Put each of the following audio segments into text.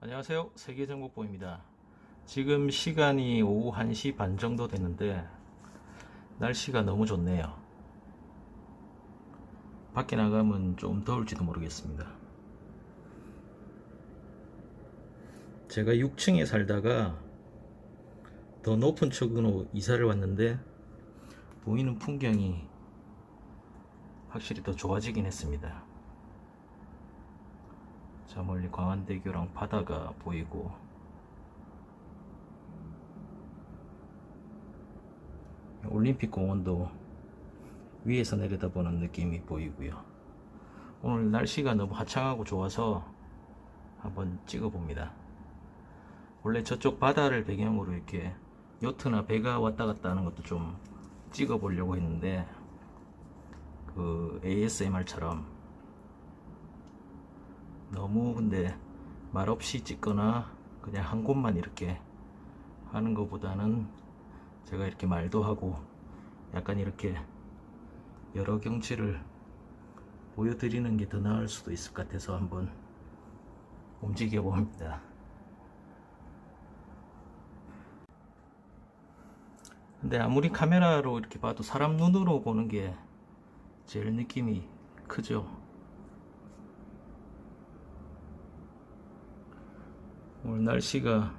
안녕하세요. 세계정복보입니다. 지금 시간이 오후 1시 반 정도 됐는데 날씨가 너무 좋네요. 밖에 나가면 좀 더울지도 모르겠습니다. 제가 6층에 살다가 더 높은 층으로 이사를 왔는데 보이는 풍경이 확실히 더 좋아지긴 했습니다. 저 멀리 광안대교랑 바다가 보이고 올림픽 공원도 위에서 내려다보는 느낌이 보이고요. 오늘 날씨가 너무 화창하고 좋아서 한번 찍어봅니다. 원래 저쪽 바다를 배경으로 이렇게 요트나 배가 왔다 갔다 하는 것도 좀 찍어보려고 했는데 그 ASMR처럼 너무 근데 말없이 찍거나 그냥 한 곳만 이렇게 하는 것보다는 제가 이렇게 말도 하고 약간 이렇게 여러 경치를 보여드리는 게 더 나을 수도 있을 것 같아서 한번 움직여 봅니다. 근데 아무리 카메라로 이렇게 봐도 사람 눈으로 보는 게 제일 느낌이 크죠. 오늘 날씨가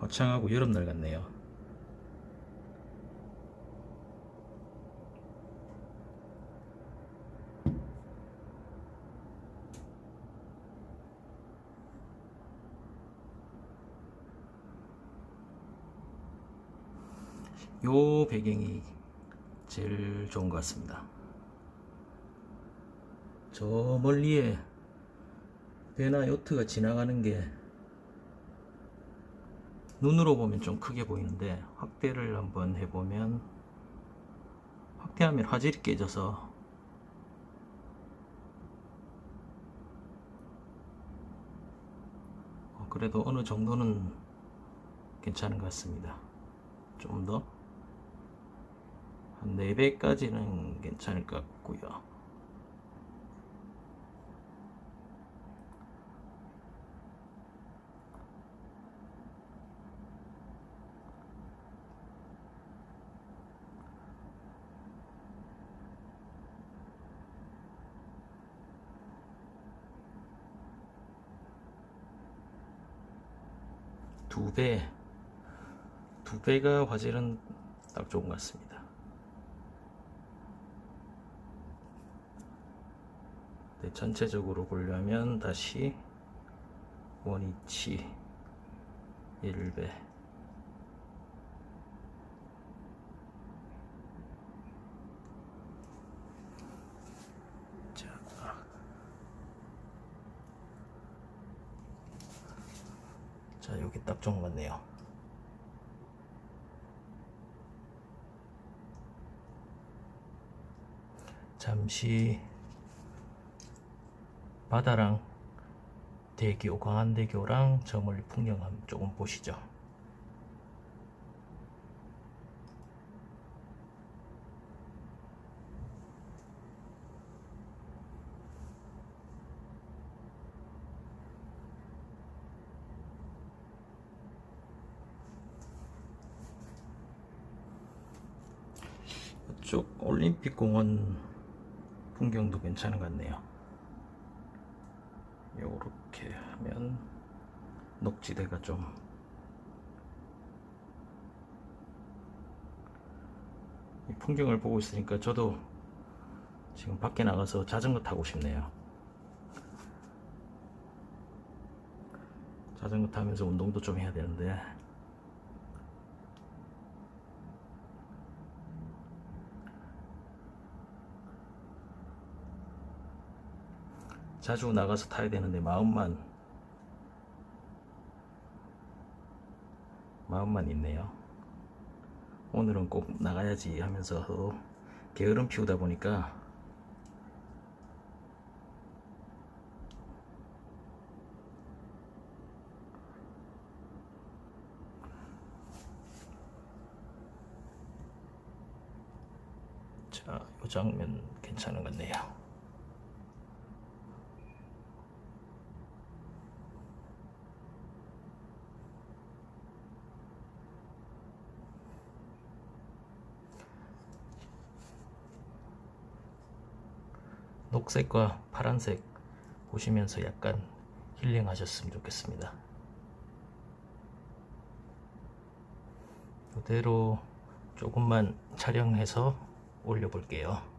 화창하고 여름날 같네요. 요 배경이 제일 좋은 것 같습니다. 저 멀리에 배나 요트가 지나가는 게 눈으로 보면 좀 크게 보이는데 확대를 한번 해보면 확대하면 화질이 깨져서 어, 그래도 어느 정도는 괜찮은 것 같습니다. 좀 더? 한 4배까지는 괜찮을 것 같고요. 두 배, 두 배가 화질은 딱 좋은 것 같습니다. 네, 전체적으로 보려면 다시 원위치 1배 자, 자 여기 딱 같네요. 잠시 바다랑 대교, 광안대교랑 저 멀리 풍경 한번 조금 보시죠. 이쪽 올림픽 공원 풍경도 괜찮은 것 같네요. 요렇게 하면 녹지대가 좀이 풍경을 보고 있으니까 저도 지금 밖에 나가서 자전거 타고 싶네요. 자전거 타면서 운동도 좀 해야 되는데 자주 나가서 타야 되는데 마음만 마음만 있네요. 오늘은 꼭 나가야지 하면서 어, 게으름 피우다 보니까 자, 이 장면 괜찮은 것 같네요. 초록색과 파란색 보시면서 약간 힐링하셨으면 좋겠습니다. 이대로 조금만 촬영해서 올려볼게요.